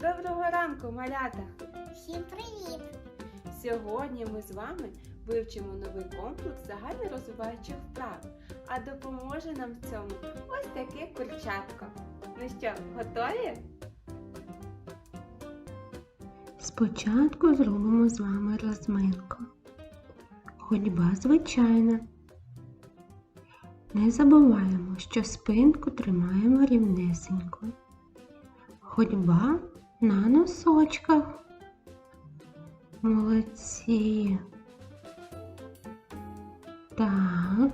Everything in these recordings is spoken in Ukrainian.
Доброго ранку, малята! Всім привіт! Сьогодні ми з вами вивчимо новий комплекс загальнорозвиваючих вправ, а допоможе нам в цьому ось таке курчатко. Ну що, готові? Спочатку зробимо з вами розминку. Ходьба звичайна. Не забуваємо, що спинку тримаємо рівнесенько. Ходьба на носочках. Молодці. Так.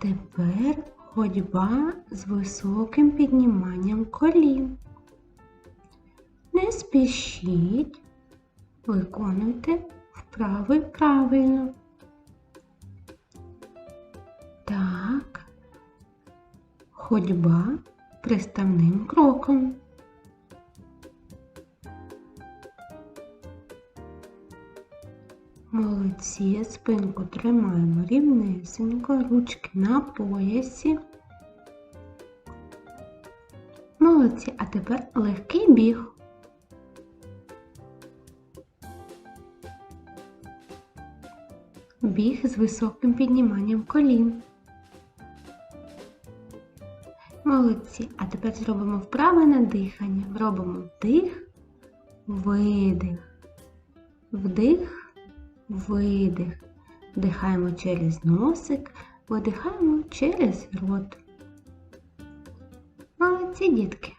Тепер ходьба з високим підніманням колін. Не спішіть, виконуйте вправи правильно. Так, ходьба приставним кроком. Молодці, спинку тримаємо рівнесенько, ручки на поясі. Молодці, а тепер легкий біг. Біг з високим підніманням колін. Молодці. А тепер зробимо вправи на дихання. Робимо вдих, видих. Вдих, видих. Вдихаємо через носик, видихаємо через рот. Молодці, дітки.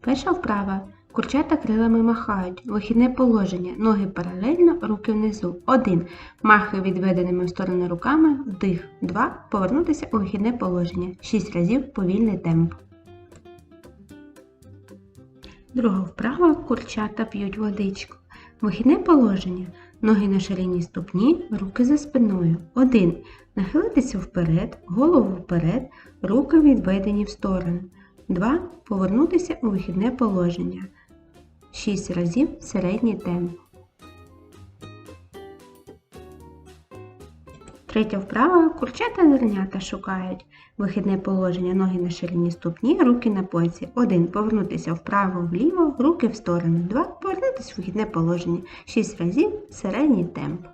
Перша вправа. Курчата крилами махають. Вихідне положення. Ноги паралельно, руки внизу. 1. Махи відведеними в сторони руками. Вдих. 2. Повернутися у вихідне положення. 6 разів повільний темп. Друга вправа. Курчата п'ють водичку. Вихідне положення. Ноги на ширині ступні, руки за спиною. 1. Нахилитися вперед, голову вперед, руки відведені в сторону. 2. Повернутися у вихідне положення. 6 разів середній темп. Третя вправа. Курчата зернята шукають. Вихідне положення ноги на ширині ступні, руки на поясі. 1. Повернутися вправо-вліво, руки в сторону. 2. Повернутися в вихідне положення. 6 разів середній темп.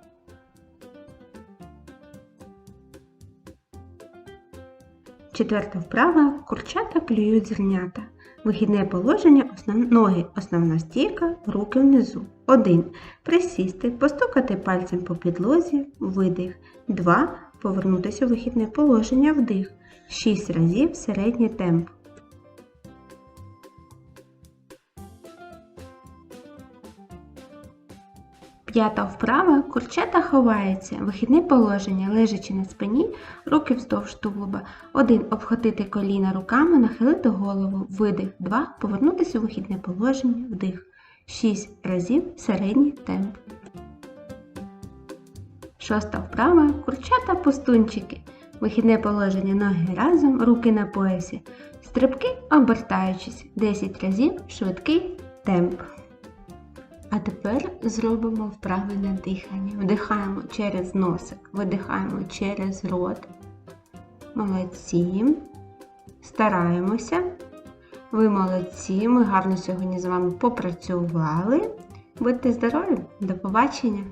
Четверта вправа. Курчата клюють зернята. Вихідне положення основ... ноги, основна стійка, руки внизу. 1. Присісти, постукати пальцем по підлозі, видих. 2. Повернутися у вихідне положення, вдих. 6 разів середній темп. П'ята вправа. Курчата ховається. Вихідне положення, лежачи на спині, руки вздовж тулуба. 1. Обхватити коліна руками, нахилити голову. Видих. 2. Повернутися у вихідне положення. Вдих. 6 разів середній темп. Шоста вправа. Курчата пустунчики. Вихідне положення ноги разом, руки на поясі. Стрибки обертаючись. 10 разів швидкий темп. А тепер зробимо вправи на дихання. Вдихаємо через носик, видихаємо через рот. Молодці. Стараємося. Ви молодці. Ми гарно сьогодні з вами попрацювали. Будьте здорові! До побачення!